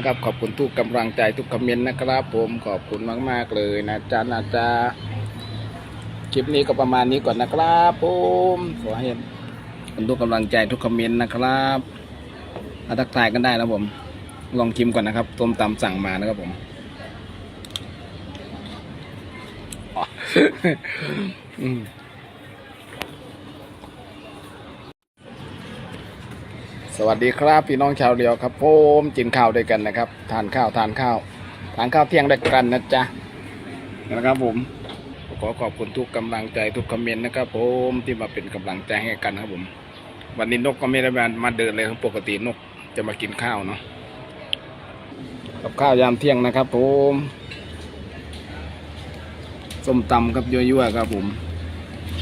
นะครับ ขอบคุณทุกกำลังใจทุกคอมเมนต์นะครับ ผมขอบคุณมาก ๆ เลยนะจ๊ะนะจ๊ะคลิปนี้ก็ประมาณนี้ก่อนนะครับผมขอให้คุณทุกกำลังใจทุกคอมเมนต์นะครับมาทักทายกันได้นะผม ลองชิมก่อนนะครับต้มตำสั่งมานะครับผมอ๋ออืม สวัสดีครับพี่น้องชาวเรียวครับผมกินข้าวด้วยกันนะครับ ทานข้าวทานข้าว ทานข้าวเที่ยงด้วยกันนะจ๊ะนะครับผมขอขอบคุณทุกกำลังใจทุกคอมเมนต์นะครับ ผมที่มาเป็นกำลังใจให้กันนะครับผม วันนี้นกก็ไม่ได้มามาเดินเลยปกตินกจะมากินข้าวเนาะกับข้าวยามเที่ยงนะครับ ผมส้มตำครับยั่วๆครับผม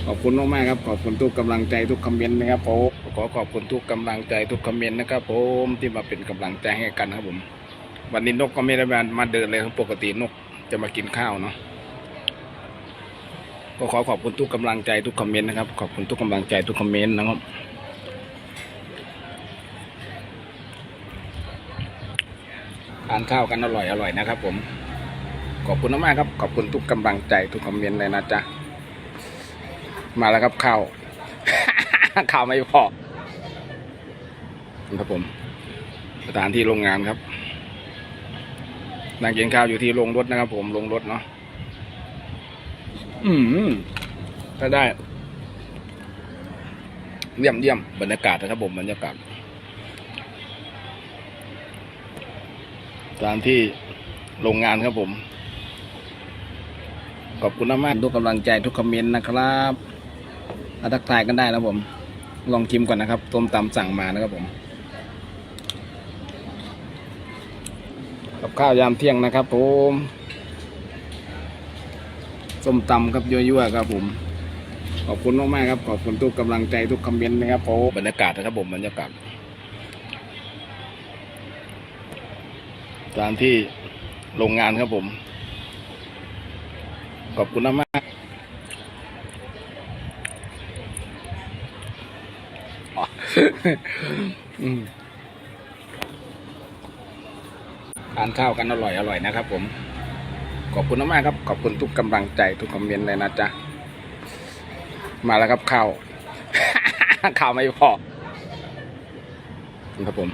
ขอบคุณมากๆครับ ขอบคุณทุกกำลังใจทุกคอมเมนต์นะครับผม อขอบคุณทุกกำลังใจทุกคอมเมนต์นะครับผมที่มาเป็นกำลังใจให้กันครับผม วันนี้นกก็ไม่ได้มามาเดินเลยครับปกตินกจะมากินข้าวเนาะก็ขอขอบคุณทุกกำลังใจทุกคอมเมนต์นะครับ ขอบคุณทุกกำลังใจทุกคอมเมนต์นะครับทานข้าวกันอร่อยอร่อยนะครับ ผม ขอบคุณมากๆครับ ขอบคุณทุกกำลังใจทุกคอมเมนต์เลยนะจ๊ะมาแล้วครับข้าว ข้าวไม่พอ ครับผมสถานที่โรงงานครับนั่งกินข้าวอยู่ที่โรงรถนะครับ ผมโรงรถเนาะอืมถ้าได้ เยี่ยมเยี่ยมบรรยากาศนะครับผมบรรยากาศสถานที่โรงงานครับผม ขอบคุณมากทุกกำลังใจทุกคอมเมนต์นะครับมาทักทายกันได้นะผม ลองชิมก่อนนะครับต้มตำสั่งมานะครับผม กับ ข้าวยามเที่ยงนะครับผมส้มตำครับยั่วๆครับผม ขอบคุณมากๆครับ ขอบคุณทุกกำลังใจทุกคอมเมนต์นะครับผมบรรยากาศนะครับผมบรรยากาศสถานที่โรงงานครับผม ขอบคุณมากอ๋ออืม ทานข้าวกันอร่อยอร่อยนะครับ ผม ขอบคุณมากครับ ขอบคุณทุกกำลังใจทุกคอมเมนต์เลยนะจ๊ะ มาแล้วครับข้าว ข้าวไม่พอครับผม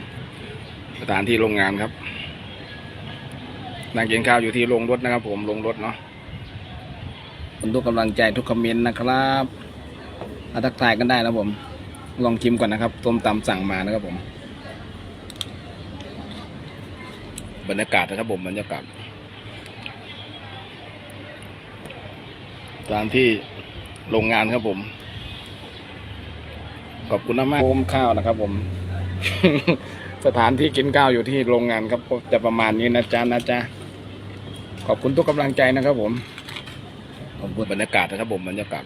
สถานที่โรงงานครับนั่งกินข้าวอยู่ที่โรงรถนะครับ ผมโรงรถเนาะขอบคุณทุกกำลังใจทุกคอมเมนต์นะครับมาทักทายกันได้นะผม ลองชิมก่อนนะครับต้มตำสั่งมานะครับผม บรรยากาศนะครับผมบรรยากาศสถานที่โรงงานครับผม ขอบคุณมากๆโอมข้าวนะครับผม สถานที่กินข้าวอยู่ที่โรงงานครับจะประมาณนี้นะจ๊ะนะจ๊ะขอบคุณทุกกำลังใจนะครับผมขอบคุณบรรยากาศนะครับผมบรรยากาศ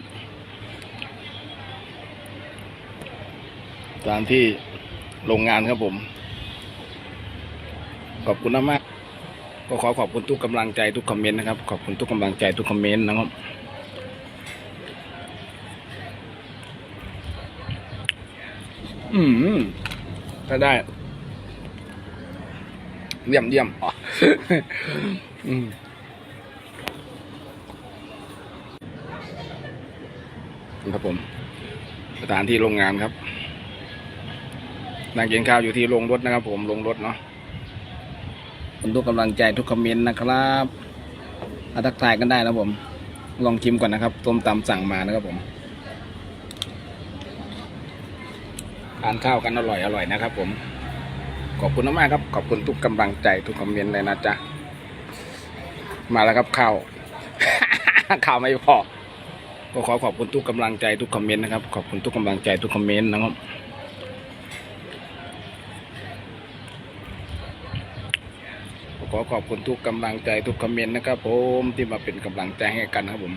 สถานที่โรงงานครับผม ขอบคุณมากก็ขอขอบคุณทุกกำลังใจทุกคอมเมนต์นะครับ ขอบคุณทุกกำลังใจทุกคอมเมนต์นะครับอืมถ้าได้ เยี่ยมเยี่ยมอ๋ออืมครับผม สถานที่โรงงานครับนั่งกินข้าวอยู่ที่โรงรถนะครับผมโรงรถเนาะ คุณทุกกำลังใจทุกคอมเมนต์นะครับมาทักทายกันได้นะผม ลองชิมก่อนนะครับต้มตำสั่งมานะครับผมทานข้าวกันอร่อยอร่อยนะครับ ผม ขอบคุณมากๆครับ ขอบคุณทุกกำลังใจทุกคอมเมนต์เลยนะจ๊ะมาแล้วครับข้าวข้าวไม่พอก็ขอขอบคุณทุกกำลังใจทุกคอมเมนต์นะครับขอบคุณทุกกำลังใจทุกคอมเมนต์นะครับ ขอขอบคุณทุกกำลังใจทุกคอมเมนต์นะครับผมที่มาเป็นกำลังใจให้กันนะครับผม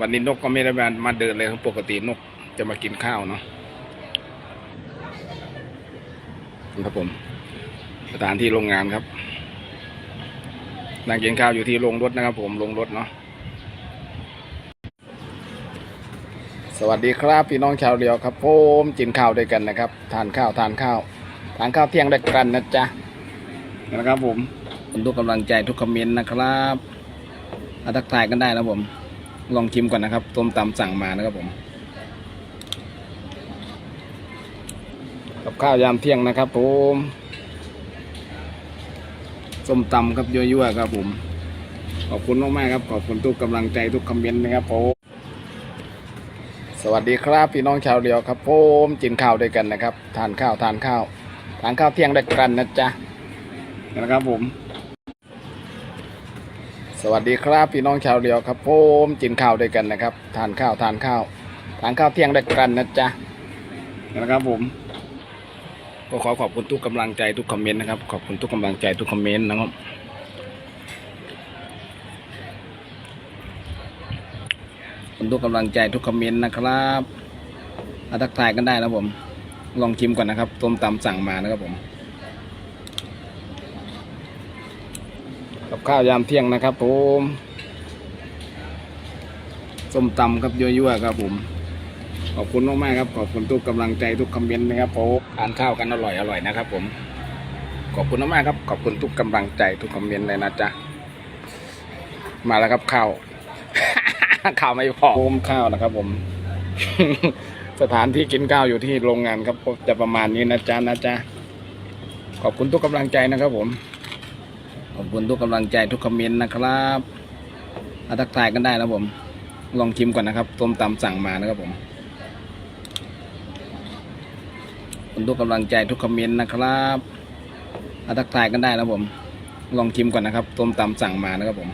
วันนี้นกก็ไม่ได้มามาเดินเลยครับปกตินกจะมากินข้าวเนาะครับผม สถานที่โรงงานครับนั่งกินข้าวอยู่ที่โรงรถนะครับ ผมโรงรถเนาะสวัสดีครับพี่น้องชาวเรียวครับผมกินข้าวด้วยกันนะครับ ทานข้าวทานข้าว ทานข้าวเที่ยงด้วยกันนะจ๊ะนะครับผม คุณทุกกำลังใจทุกคอมเมนต์นะครับมาทักทายกันได้นะผม ลองชิมก่อนนะครับต้มตำสั่งมานะครับผม กับข้าวยามเที่ยงนะครับผมส้มตำครับยั่วๆครับผม ขอบคุณมากๆครับ ขอบคุณทุกกำลังใจทุกคอมเมนต์นะครับผมสวัสดีครับพี่น้องชาวเรียวครับผมกินข้าวด้วยกันนะครับ ทานข้าวทานข้าว ทานข้าวเที่ยงด้วยกันนะจ๊ะนะครับผม สวัสดีครับพี่น้องชาวเรียวครับผมกินข้าวด้วยกันนะครับ ทานข้าวทานข้าวทานข้าวเที่ยงด้วยกันนะจ๊ะนะครับผม ก็ขอขอบคุณทุกกำลังใจทุกคอมเมนต์นะครับ ขอบคุณทุกกำลังใจทุกคอมเมนต์นะครับขอบคุณทุกกำลังใจทุกคอมเมนต์นะครับมาทักทายกันได้นะผม ลองชิมก่อนนะครับต้มตำสั่งมานะครับผม กับข้าวยามเที่ยงนะครับผมส้มตำครับยั่วๆครับผมขอบคุณมากๆครับ ขอบคุณทุกกำลังใจทุกคอมเมนต์นะครับผมทานข้าวกันอร่อยอร่อยนะครับ ผม ขอบคุณมากๆครับ ขอบคุณทุกกำลังใจทุกคอมเมนต์เลยนะจ๊ะมาแล้วครับข้าวข้าวไม่พอโอมข้าวนะครับ ผม สถานที่กินข้าวอยู่ที่โรงงานครับจะประมาณนี้นะจ๊ะนะจ๊ะขอบคุณทุกกำลังใจนะครับผม อบคุณทุกกำลังใจทุกคอมเมนต์นะครับมาทักทายกันได้นะผม ลองชิมก่อนนะครับต้มตำสั่งมานะครับผมขอบคุณทุกกำลังใจทุกคอมเมนต์นะครับมาทักทายกันได้นะผม ลองชิมก่อนนะครับต้มตำสั่งมานะครับผม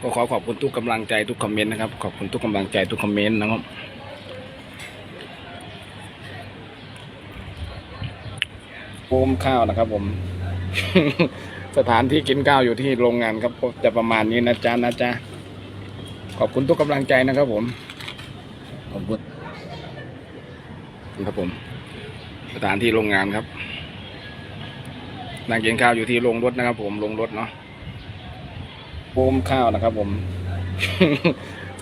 ก็ขอขอบคุณทุกกำลังใจทุกคอมเมนต์นะครับ ขอบคุณทุกกำลังใจทุกคอมเมนต์นะครับ โอมข้าวนะครับ ผม สถานที่กินข้าวอยู่ที่โรงงานครับจะประมาณนี้นะจ๊ะนะจ๊ะขอบคุณทุกกำลังใจนะครับ ผมขอบคุณครับผม สถานที่โรงงานครับนั่งกินข้าวอยู่ที่โรงรถนะครับ ผมโรงรถเนาะโอมข้าวนะครับ ผม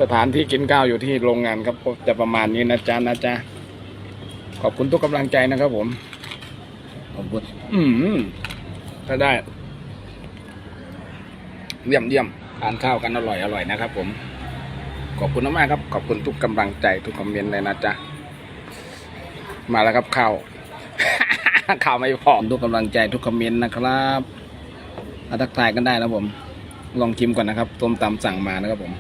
สถานที่กินข้าวอยู่ที่โรงงานครับจะประมาณนี้นะจ๊ะนะจ๊ะขอบคุณทุกกำลังใจนะครับผม ขอบคุณอืมถ้าได้ เยี่ยมเยี่ยมทานข้าวกันอร่อยอร่อยนะครับ ผม ขอบคุณมากๆครับ ขอบคุณทุกกำลังใจทุกคอมเมนต์เลยนะจ๊ะ มาแล้วครับข้าวข้าวไม่พอทุกกำลังใจทุกคอมเมนต์นะครับมาทักทายกันได้นะผม ลองชิมก่อนนะครับต้มตำสั่งมานะครับผม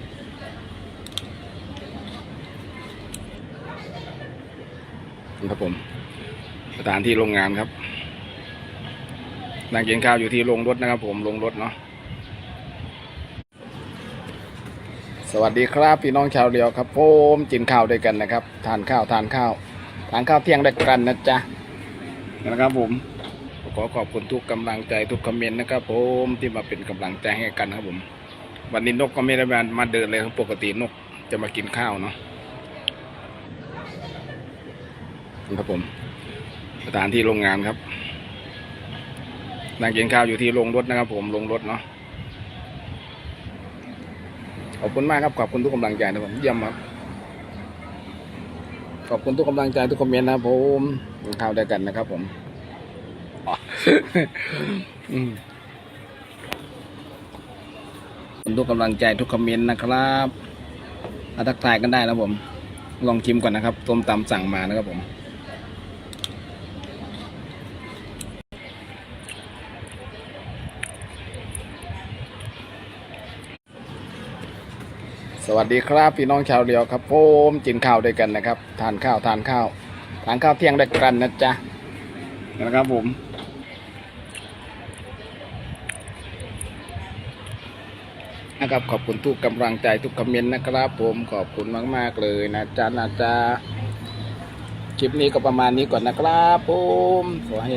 ครับผมสถานที่โรงงานครับ นั่งกินข้าวอยู่ที่โรงรถนะครับ ผมโรงรถเนาะสวัสดีครับพี่น้องชาวเรียวครับผมกินข้าวด้วยกันนะครับ ทานข้าวทานข้าวทานข้าวเที่ยงด้วยกันนะจ๊ะนะครับผมขอขอบคุณทุกกำลังใจทุกคอมเมนต์นะครับผมที่มาเป็นกำลังใจให้กันครับผม วันนี้นกก็ไม่ได้มามาเดินเลยครับปกตินกจะมากินข้าวเนาะครับผมสถานที่โรงงานครับ นั่งกินข้าวอยู่ที่โรงรถนะครับ ผมโรงรถเนาะขอบคุณมากครับขอบคุณทุกกำลังใจนะผมเยี่ยมครับขอบคุณทุกกำลังใจทุกคอมเมนต์นะครับผมกินข้าวด้วยกันนะครับ ผมขอบคุณทุกกำลังใจทุกคอมเมนต์นะครับมาทักทายกันได้นะผม ลองชิมก่อนนะครับต้มตำสั่งมานะครับผม สวัสดีครับพี่น้องชาวเรียวครับผมกินข้าวด้วยกันนะครับ ทานข้าวทานข้าว ทานข้าวเที่ยงด้วยกันนะจ๊ะนะครับผมนะครับขอบคุณทุกกำลังใจทุกคอมเมนต์นะครับ ผมขอบคุณมาก ๆ เลยนะจ๊ะนะจ๊ะคลิปนี้ก็ประมาณนี้ก่อนนะครับผมขอให้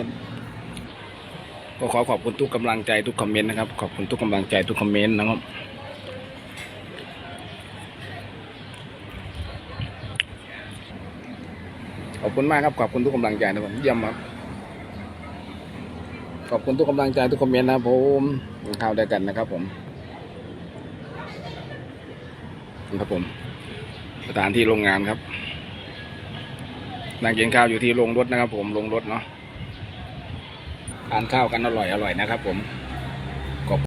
ก็ขอขอบคุณทุกกำลังใจทุกคอมเมนต์นะครับขอบคุณทุกกำลังใจทุกคอมเมนต์นะครับ คุณมากครับ ขอบคุณทุกกำลังใจนะผมเยี่ยมครับขอบคุณทุกกำลังใจทุกคอมเมนต์นะครับผมกินข้าวด้วกันนะครับ ผมครับผมสถานที่โรงงานครับนั่งกินข้าวอยู่ที่โรงรถนะครับ ผมโรงรถเนาะทานข้าวกันอร่อยอร่อยนะครับ ผม